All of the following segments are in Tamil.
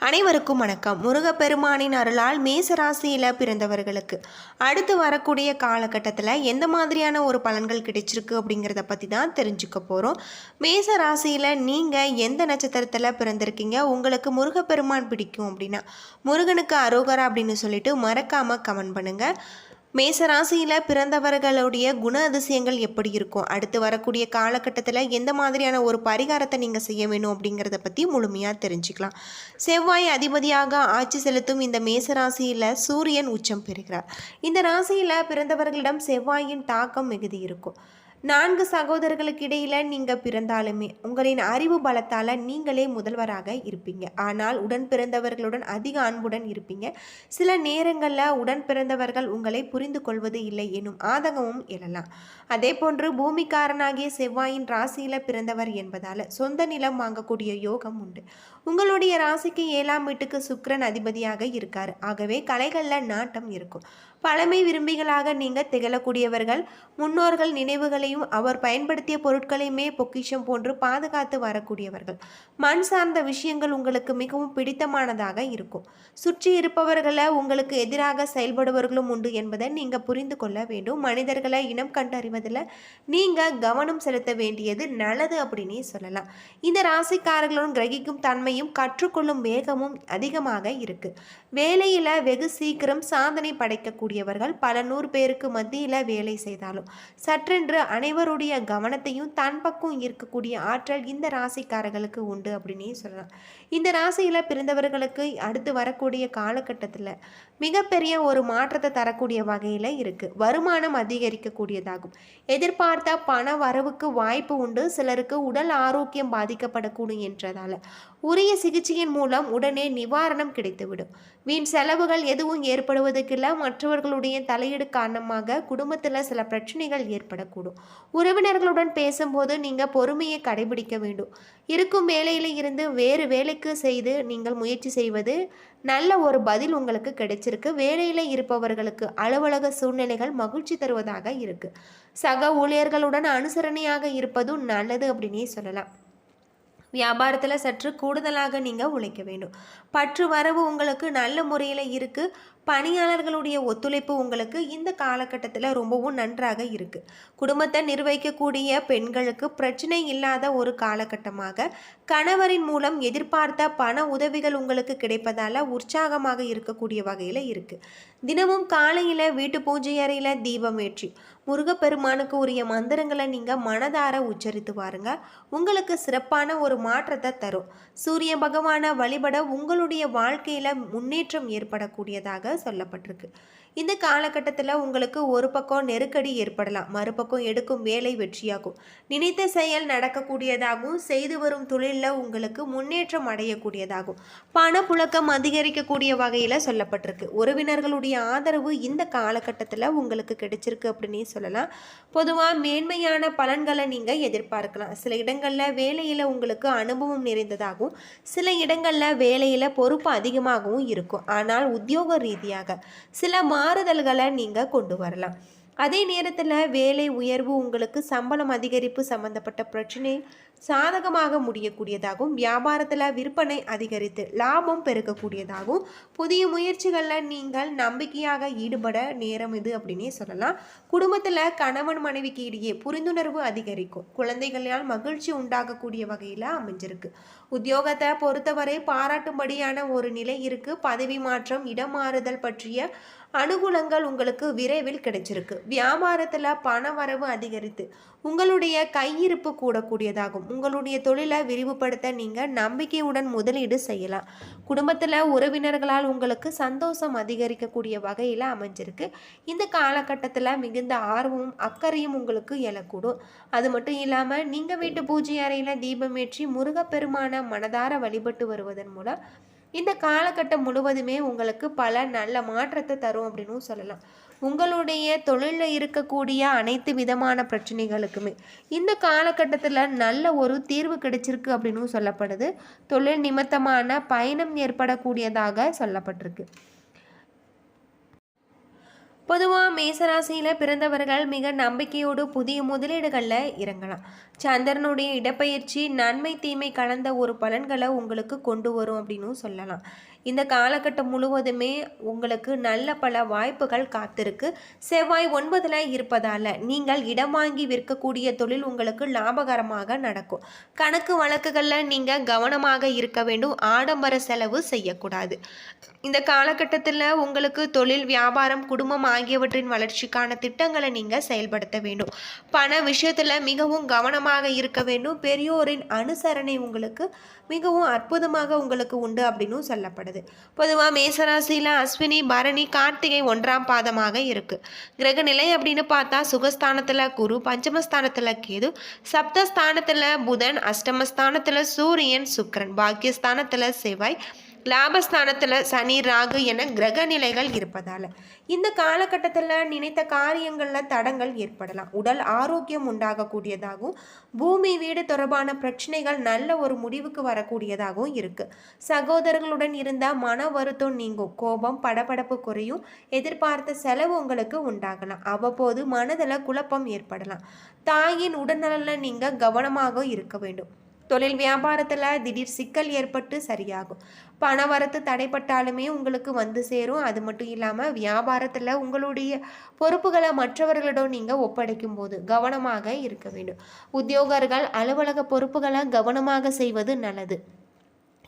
அனைவருக்கும் வணக்கம். முருகப்பெருமானின் அருளால் மேசராசியில் பிறந்தவர்களுக்கு அடுத்து வரக்கூடிய காலகட்டத்தில் எந்த மாதிரியான ஒரு பலன்கள் கிடைச்சிருக்கு அப்படிங்கிறத பற்றி தான் தெரிஞ்சுக்க போகிறோம் மேச ராசியில் நீங்கள் எந்த நட்சத்திரத்தில் பிறந்திருக்கீங்க? உங்களுக்கு முருகப்பெருமான் பிடிக்கும் அப்படின்னா முருகனுக்கு அரோகரா அப்படின்னு சொல்லிட்டு மறக்காமல் கமெண்ட் பண்ணுங்கள் மேசராசியில் பிறந்தவர்களுடைய குண அதிசயங்கள் எப்படி இருக்கும்? அடுத்து வரக்கூடிய காலகட்டத்தில் எந்த மாதிரியான ஒரு பரிகாரத்தை நீங்கள் செய்ய வேணும் அப்படிங்கிறத பற்றி முழுமையாக தெரிஞ்சுக்கலாம். செவ்வாய் அதிபதியாக ஆட்சி செலுத்தும் இந்த மேசராசியில் சூரியன் உச்சம் பெறுகிறார். இந்த ராசியில் பிறந்தவர்களிடம் செவ்வாயின் தாக்கம் மிகுதி இருக்கும். நான்கு சகோதரர்களுக்கு இடையில் நீங்கள் பிறந்தாலுமே உங்களின் அறிவு பலத்தால் நீங்களே முதல்வராக இருப்பீங்க. ஆனால் உடன் பிறந்தவர்களுடன் அதிக அன்புடன் இருப்பீங்க. சில நேரங்களில் உடன் பிறந்தவர்கள் உங்களை புரிந்து கொள்வது இல்லை எனும் ஆதங்கமும் எழலாம். அதே போன்று பூமிக்காரனாகிய செவ்வாயின் ராசியில் பிறந்தவர் என்பதால் சொந்த நிலம் வாங்கக்கூடிய யோகம் உண்டு. உங்களுடைய ராசிக்கு ஏழாம் வீட்டுக்கு சுக்ரன் அதிபதியாக இருக்கார். ஆகவே கலைகளில் நாட்டம் இருக்கும். பழமை விரும்பிகளாக நீங்கள் திகழக்கூடியவர்கள். முன்னோர்கள் நினைவுகளையும் அவர் பயன்படுத்திய பொருட்களையுமே பொக்கிஷம் போன்று பாதுகாத்து வரக்கூடியவர்கள். மண் சார்ந்த விஷயங்கள் உங்களுக்கு மிகவும் பிடித்தமானதாக இருக்கும். சுற்றி இருப்பவர்களை உங்களுக்கு எதிராக செயல்படுபவர்களும் உண்டு என்பதை நீங்கள் புரிந்து கொள்ள வேண்டும். மனிதர்களை இனம் கண்டறிவதில் நீங்கள் கவனம் செலுத்த வேண்டியது நல்லது அப்படின்னே சொல்லலாம். இந்த ராசிக்காரர்களுடன் கிரகிக்கும் தன்மையும் கற்றுக்கொள்ளும் வேகமும் அதிகமாக இருக்கு. வேலையில் வெகு சீக்கிரம் சாதனை படைக்கக்கூடிய கூடியவர்கள் பல நூறு பேருக்கு மத்தியில் வேலை செய்தாலும் சற்றென்று அனைவருடைய கவனத்தையும் தன் பக்கம் இருக்கக்கூடிய ஆற்றல் இந்த ராசிக்காரர்களுக்கு உண்டு அப்படின்னே சொல்லலாம். இந்த ராசியில் பிறந்தவர்களுக்கு அடுத்து வரக்கூடிய காலகட்டத்தில் மிகப்பெரிய ஒரு மாற்றத்தை தரக்கூடிய வகையில் இருக்குது வருமானம் அதிகரிக்கக்கூடியதாகும். எதிர்பார்த்த பண வரவுக்கு வாய்ப்பு உண்டு. சிலருக்கு உடல் ஆரோக்கியம் பாதிக்கப்படக்கூடும் என்றதால் உரிய சிகிச்சையின் மூலம் உடனே நிவாரணம் கிடைத்துவிடும். வீண் செலவுகள் எதுவும் ஏற்படுவதற்கில்லை. மற்றவர்களுடைய தலையீடு காரணமாக குடும்பத்தில் சில பிரச்சனைகள் ஏற்படக்கூடும். உறவினர்களுடன் பேசும்போது நீங்கள் பொறுமையை கடைபிடிக்க வேண்டும். இருக்கும் வேலையில் இருந்து வேறு வேலைக்கு செய்து நீங்கள் முயற்சி செய்வது நல்ல ஒரு பதில் உங்களுக்கு கிடைச்சிருக்கு. வேலையில் இருப்பவர்களுக்கு அலுவலக சூழ்நிலைகள் மகிழ்ச்சி தருவதாக இருக்கு. சக ஊழியர்களுடன் அனுசரணையாக இருப்பதும் நல்லது அப்படின்னே சொல்லலாம். வியாபாரத்தில் சற்று கூடுதலாக நீங்கள் உழைக்க வேண்டும். பற்று வரவு உங்களுக்கு நல்ல முறையில் இருக்குது பணியாளர்களுடைய ஒத்துழைப்பு உங்களுக்கு இந்த காலகட்டத்தில் ரொம்பவும் நன்றாக இருக்குது குடும்பத்தை நிர்வகிக்கக்கூடிய பெண்களுக்கு பிரச்சனை இல்லாத ஒரு காலகட்டமாக கணவரின் மூலம் எதிர்பார்த்த பண உதவிகள் உங்களுக்கு கிடைப்பதால் உற்சாகமாக இருக்கக்கூடிய வகையில் இருக்குது தினமும் காலையில் வீட்டு பூஜை அறையில் தீபம் ஏற்றி முருகப்பெருமானுக்கு உரிய மந்திரங்களை நீங்கள் மனதார உச்சரித்து பாருங்க உங்களுக்கு சிறப்பான ஒரு மாற்றத்தை தரும். சூரிய பகவானை வழிபட உங்களுடைய வாழ்க்கையில் முன்னேற்றம் ஏற்படக்கூடியதாக சொல்லப்பட்டிருக்கு. இந்த காலகட்டத்தில் உங்களுக்கு ஒரு பக்கம் நெருக்கடி ஏற்படலாம் மறுபக்கம் எடுக்கும் வேலை வெற்றியாகும். நினைத்த செயல் நடக்கக்கூடியதாகவும் செய்து வரும் தொழிலில் உங்களுக்கு முன்னேற்றம் அடையக்கூடியதாகும். பணப்புழக்கம் அதிகரிக்கக்கூடிய வகையில் சொல்லப்பட்டிருக்கு. உறவினர்களுடைய ஆதரவு இந்த காலகட்டத்தில் உங்களுக்கு கிடைச்சிருக்கு அப்படின்னே சொல்லலாம். பொதுவாக மேன்மையான பலன்களை நீங்கள் எதிர்பார்க்கலாம். சில இடங்களில் வேலையில் உங்களுக்கு அனுபவம் நிறைந்ததாகவும் சில இடங்களில் வேலையில் பொறுப்பு அதிகமாகவும் இருக்கும். ஆனால் உத்தியோக ரீதியாக சில மா மாறுதல்களை நீங்கள் கொண்டு வரலாம். அதே நேரத்தில் வேலை உயர்வு உங்களுக்கு சம்பளம் அதிகரிப்பு சம்பந்தப்பட்ட பிரச்சனை சாதகமாக முடியக்கூடியதாகவும் வியாபாரத்தில் விற்பனை அதிகரித்து லாபம் பெருக்கக்கூடியதாகவும் புதிய முயற்சிகளில் நீங்கள் நம்பிக்கையாக ஈடுபட நேரம் இது அப்படின்னே சொல்லலாம். குடும்பத்தில் கணவன் மனைவிக்கு இடையே புரிந்துணர்வு அதிகரிக்கும். குழந்தைகளால் மகிழ்ச்சி உண்டாகக்கூடிய வகையில் அமைஞ்சிருக்கு. உத்தியோகத்தை பொறுத்தவரை பாராட்டும்படியான ஒரு நிலை இருக்குது பதவி மாற்றம் இடமாறுதல் பற்றிய அனுகூலங்கள் உங்களுக்கு விரைவில் கிடைச்சிருக்கு. வியாபாரத்தில் பண வரவு அதிகரித்து உங்களுடைய கையிருப்பு கூடக்கூடியதாகும். உங்களுடைய தொழிலை விரிவுபடுத்த நீங்கள் நம்பிக்கையுடன் முதலீடு செய்யலாம். குடும்பத்தில் உறவினர்களால் உங்களுக்கு சந்தோஷம் அதிகரிக்கக்கூடிய வகையில் அமைஞ்சிருக்கு. இந்த காலகட்டத்தில் மிகுந்த ஆர்வமும் அக்கறையும் உங்களுக்கு எழக்கூடும். அது மட்டும் இல்லாமல் நீங்கள் வீட்டு பூஜை அறையில் தீபமேற்றி முருகப்பெருமான மனதார வழிபட்டு வருவதன் மூலம் இந்த காலகட்டம் முழுவதுமே உங்களுக்கு பல நல்ல மாற்றத்தை தரும் அப்படின்னு சொல்லலாம். உங்களுடைய தொழிலில் இருக்கக்கூடிய அனைத்து விதமான பிரச்சனைகளுக்குமே இந்த காலகட்டத்தில் நல்ல ஒரு தீர்வு கிடைச்சிருக்கு அப்படின்னு சொல்லப்படுது. தொழில் நிமித்தமான பயணம் ஏற்படக்கூடியதாக சொல்லப்பட்டிருக்கு. பொதுவாக மேசராசியில் பிறந்தவர்கள் மிக நம்பிக்கையோடு புதிய முதலீடுகளில் இறங்கலாம். சந்திரனுடைய இடப்பெயர்ச்சி நன்மை தீமை கலந்த ஒரு பலன்களை உங்களுக்கு கொண்டு வரும் அப்படின்னு சொல்லலாம். இந்த காலகட்டம் முழுவதுமே உங்களுக்கு நல்ல பல வாய்ப்புகள் காத்திருக்கு. செவ்வாய் ஒன்பதில் இருப்பதால் நீங்கள் இடம் வாங்கி விற்கக்கூடிய தொழில் உங்களுக்கு லாபகரமாக நடக்கும். கணக்கு வழக்குகளில் நீங்கள் கவனமாக இருக்க வேண்டும். ஆடம்பர செலவு செய்யக்கூடாது. இந்த காலகட்டத்தில் உங்களுக்கு தொழில் வியாபாரம் குடும்பம் ஆகியவற்றின் வளர்ச்சிக்கான திட்டங்களை நீங்கள் செயல்படுத்த வேண்டும். பண விஷயத்தில் மிகவும் கவனமாக இருக்க வேண்டும். பெரியோரின் அனுசரணை உங்களுக்கு மிகவும் அற்புதமாக உங்களுக்கு உண்டு அப்படின்னு சொல்லப்படுது. பொதுவாக மேசராசியில் அஸ்வினி பரணி கார்த்திகை ஒன்றாம் பாதமாக இருக்குது கிரகநிலை அப்படின்னு பார்த்தா சுகஸ்தானத்தில் குரு பஞ்சமஸ்தானத்தில் கேது சப்தஸ்தானத்தில் புதன் அஷ்டமஸ்தானத்தில் சூரியன் சுக்கரன் பாக்கியஸ்தானத்தில் செவ்வாய் லாபஸ்தானத்தில் சனி ராகு என கிரக நிலைகள் இருப்பதால். இந்த காலகட்டத்தில் நினைத்த காரியங்களில் தடங்கள் ஏற்படலாம். உடல் ஆரோக்கியம் உண்டாகக்கூடியதாகவும் பூமி வீடு தொடர்பான பிரச்சனைகள் நல்ல ஒரு முடிவுக்கு வரக்கூடியதாகவும் இருக்குது சகோதரர்களுடன் இருந்தால் மன வருத்தம் நீங்கும் கோபம் படபடப்பு குறையும் எதிர்பார்த்த செலவு உங்களுக்கு உண்டாகலாம். அவ்வப்போது மனதில் குழப்பம் ஏற்படலாம். தாயின் உடல்நலனில் நீங்கள் கவனமாக இருக்க வேண்டும். தொழில் வியாபாரத்தில் திடீர் சிக்கல் ஏற்பட்டு சரியாகும். பண வரத்து தடைப்பட்டாலுமே உங்களுக்கு வந்து சேரும். அது மட்டும் இல்லாமல் வியாபாரத்தில் உங்களுடைய பொறுப்புகளை மற்றவர்களிடம் நீங்கள் ஒப்படைக்கும் போது கவனமாக இருக்க வேண்டும். உத்தியோகர்கள் அலுவலக பொறுப்புகளை கவனமாக செய்வது நல்லது.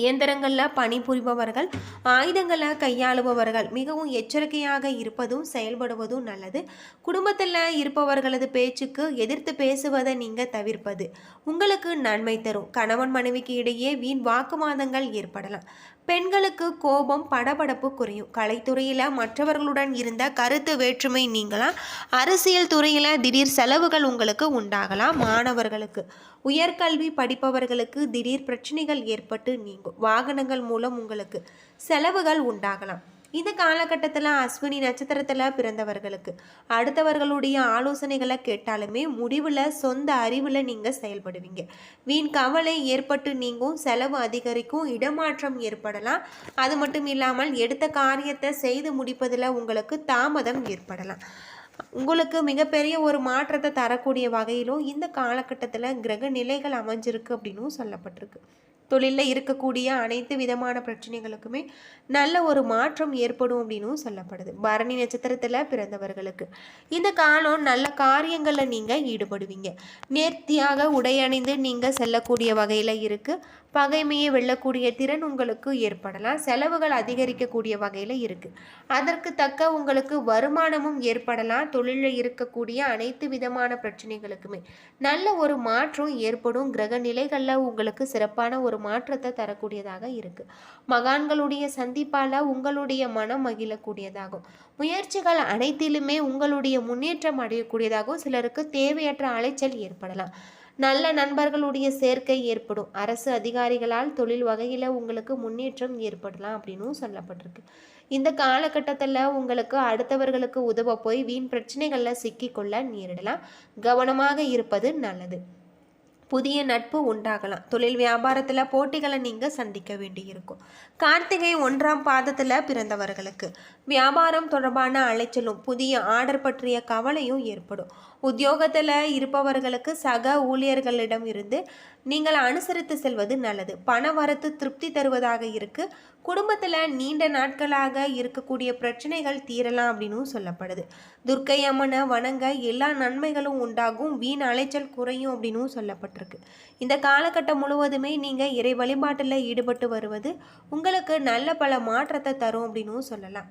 இயந்திரங்களில் பணிபுரிபவர்கள் ஆயுதங்களை கையாளுபவர்கள் மிகவும் எச்சரிக்கையாக இருப்பதும் செயல்படுவதும் நல்லது. குடும்பத்தில் இருப்பவர்களது பேச்சுக்கு எதிர்த்து பேசுவதை நீங்கள் தவிர்ப்பது உங்களுக்கு நன்மை தரும். கணவன் மனைவிக்கு இடையே வீண் வாக்குவாதங்கள் ஏற்படலாம். பெண்களுக்கு கோபம் படபடப்பு குறையும். கலைத்துறையில் மற்றவர்களுடன் இருந்த கருத்து வேற்றுமை நீங்களாம் அரசியல் துறையில் திடீர் செலவுகள் உங்களுக்கு உண்டாகலாம். மாணவர்களுக்கு உயர்கல்வி படிப்பவர்களுக்கு திடீர் பிரச்சனைகள் ஏற்பட்டு நீங்கும். வாகனங்கள் மூலம் உங்களுக்கு செலவுகள் உண்டாகலாம். இந்த காலகட்டத்தில் அஸ்வினி நட்சத்திரத்தில் பிறந்தவர்களுக்கு அடுத்தவர்களுடைய ஆலோசனைகளை கேட்டாலுமே முடிவில் சொந்த அறிவில் நீங்கள் செயல்படுவீங்க. வீண் கவலை ஏற்பட்டு நீங்கும் செலவு அதிகரிக்கும் இடமாற்றம் ஏற்படலாம். அது மட்டும் இல்லாமல் எடுத்த காரியத்தை செய்து முடிப்பதில் உங்களுக்கு தாமதம் ஏற்படலாம். உங்களுக்கு மிகப்பெரிய ஒரு மாற்றத்தை தரக்கூடிய வகையிலும் இந்த காலகட்டத்தில் கிரக நிலைகள் அமைஞ்சிருக்கு அப்படின்னும் சொல்லப்பட்டிருக்கு. தொழிலில் இருக்கக்கூடிய அனைத்து விதமான பிரச்சனைகளுக்குமே நல்ல ஒரு மாற்றம் ஏற்படும் அப்படின்னும் சொல்லப்படுது. பரணி நட்சத்திரத்தில் பிறந்தவர்களுக்கு. இந்த காலம் நல்ல காரியங்களில் நீங்கள் ஈடுபடுவீங்க. நேர்த்தியாக உடையணிந்து நீங்கள் செல்லக்கூடிய வகையில் இருக்குது பகைமையை வெல்லக்கூடிய திறன் உங்களுக்கு ஏற்படலாம். செலவுகள் அதிகரிக்கக்கூடிய வகையில் இருக்குது அதற்கு தக்க உங்களுக்கு வருமானமும் ஏற்படலாம். தொழிலில் இருக்கக்கூடிய அனைத்து விதமான பிரச்சனைகளுக்குமே நல்ல ஒரு மாற்றம் ஏற்படும். கிரக நிலைகளில் உங்களுக்கு சிறப்பான ஒரு மாற்றத்தை தரக்கூடியதாக இருக்குது மகான்களுடைய சந்திப்பால் உங்களுடைய மனம் மகிழக்கூடியதாகும். முயற்சிகள் அனைத்திலுமே உங்களுடைய முன்னேற்றம் அடையக்கூடியதாகவும் சிலருக்கு தேவையற்ற அலைச்சல் ஏற்படலாம். நல்ல நண்பர்களுடைய சேர்க்கை ஏற்படும். அரசு அதிகாரிகளால் தொழில் வகையில் உங்களுக்கு முன்னேற்றம் ஏற்படலாம் அப்படின்னும் சொல்லப்பட்டிருக்கு. இந்த காலகட்டத்தில் உங்களுக்கு அடுத்தவர்களுக்கு உதவ போய் வீண் பிரச்சனைகளில் சிக்கிக்கொள்ள நேரிடலாம். கவனமாக இருப்பது நல்லது. புதிய நட்பு உண்டாகலாம். தொழில் வியாபாரத்தில் போட்டிகளை நீங்கள் சந்திக்க வேண்டியிருக்கும். கார்த்திகை ஒன்றாம் பாதத்தில் பிறந்தவர்களுக்கு. வியாபாரம் தொடர்பான அலைச்சலும் புதிய ஆர்டர் பற்றிய கவலையும் ஏற்படும். உத்தியோகத்தில் இருப்பவர்களுக்கு சக ஊழியர்களிடம் இருந்து நீங்கள் அனுசரித்து செல்வது நல்லது. பண வரத்து திருப்தி தருவதாக இருக்குது குடும்பத்தில் நீண்ட நாட்களாக இருக்கக்கூடிய பிரச்சனைகள் தீரலாம் அப்படின்னு சொல்லப்படுது. துர்க்கை அம்மனை வணங்க எல்லா நன்மைகளும் உண்டாகும் வீண் அலைச்சல் குறையும் அப்படின்னு சொல்லப்பட்டிருக்கு. இந்த காலகட்டம் முழுவதுமே நீங்கள் இறை வழிபாட்டில் ஈடுபட்டு வருவது உங்களுக்கு நல்ல பல மாற்றத்தை தரும் அப்படின்னு சொல்லலாம்.